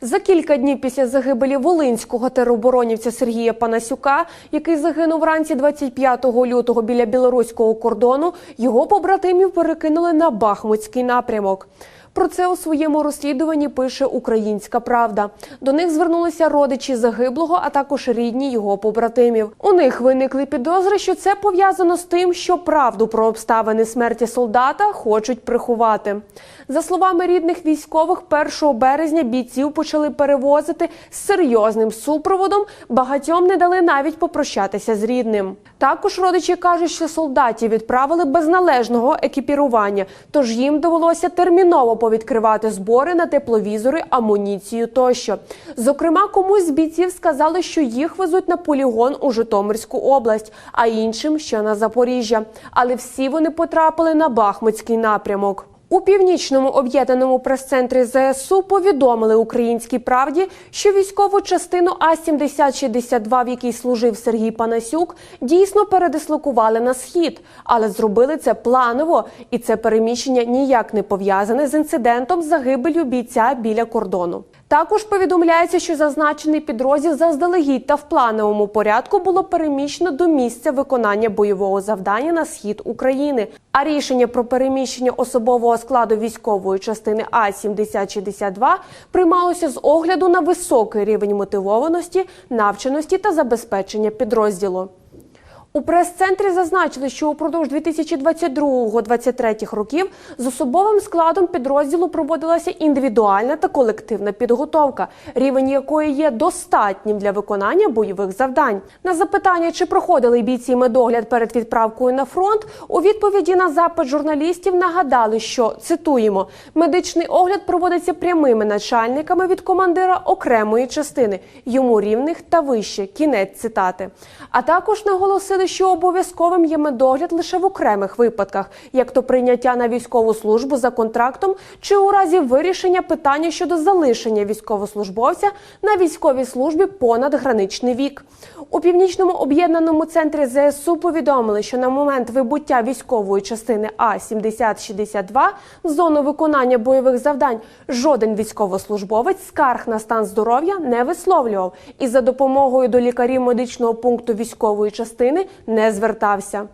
За кілька днів після загибелі волинського тероборонівця Сергія Панасюка, який загинув вранці 25 лютого біля білоруського кордону, його побратимів перекинули на Бахмутський напрямок. Про це у своєму розслідуванні пише Українська Правда. До них звернулися родичі загиблого, а також рідні його побратимів. У них виникли підозри, що це пов'язано з тим, що правду про обставини смерті солдата хочуть приховати. За словами рідних військових, 1 березня бійців почали перевозити з серйозним супроводом. Багатьом не дали навіть попрощатися з рідним. Також родичі кажуть, що солдатів відправили без належного екіпірування, тож їм довелося терміново повідкривати збори на тепловізори, амуніцію тощо. Зокрема, комусь з бійців сказали, що їх везуть на полігон у Житомирську область, а іншим ще на Запоріжжя. Але всі вони потрапили на Бахмутський напрямок. У північному об'єднаному прес-центрі ЗСУ повідомили українській правді, що військову частину А 7062 в якій служив Сергій Панасюк, дійсно передислокували на схід, але зробили це планово, і це переміщення ніяк не пов'язане з інцидентом з загибелью бійця біля кордону. Також повідомляється, що зазначений підрозділ заздалегідь та в плановому порядку було переміщено до місця виконання бойового завдання на схід України. А рішення про переміщення особового складу військової частини А 7062 приймалося з огляду на високий рівень мотивованості, навченості та забезпечення підрозділу. У прес-центрі зазначили, що упродовж 2022-2023 років з особовим складом підрозділу проводилася індивідуальна та колективна підготовка, рівень якої є достатнім для виконання бойових завдань. На запитання, чи проходили бійці медогляд перед відправкою на фронт, у відповіді на запит журналістів нагадали, що цитуємо: медичний огляд проводиться прямими начальниками від командира окремої частини, йому рівних та вище. Кінець цитати. А також наголосили, що обов'язковим є медогляд лише в окремих випадках, як то прийняття на військову службу за контрактом, чи у разі вирішення питання щодо залишення військовослужбовця на військовій службі понад граничний вік. У північному об'єднаному центрі ЗСУ повідомили, що на момент вибуття військової частини А 7062 в зону виконання бойових завдань жоден військовослужбовець скарг на стан здоров'я не висловлював і за допомогою до лікарів медичного пункту військової частини не звертався.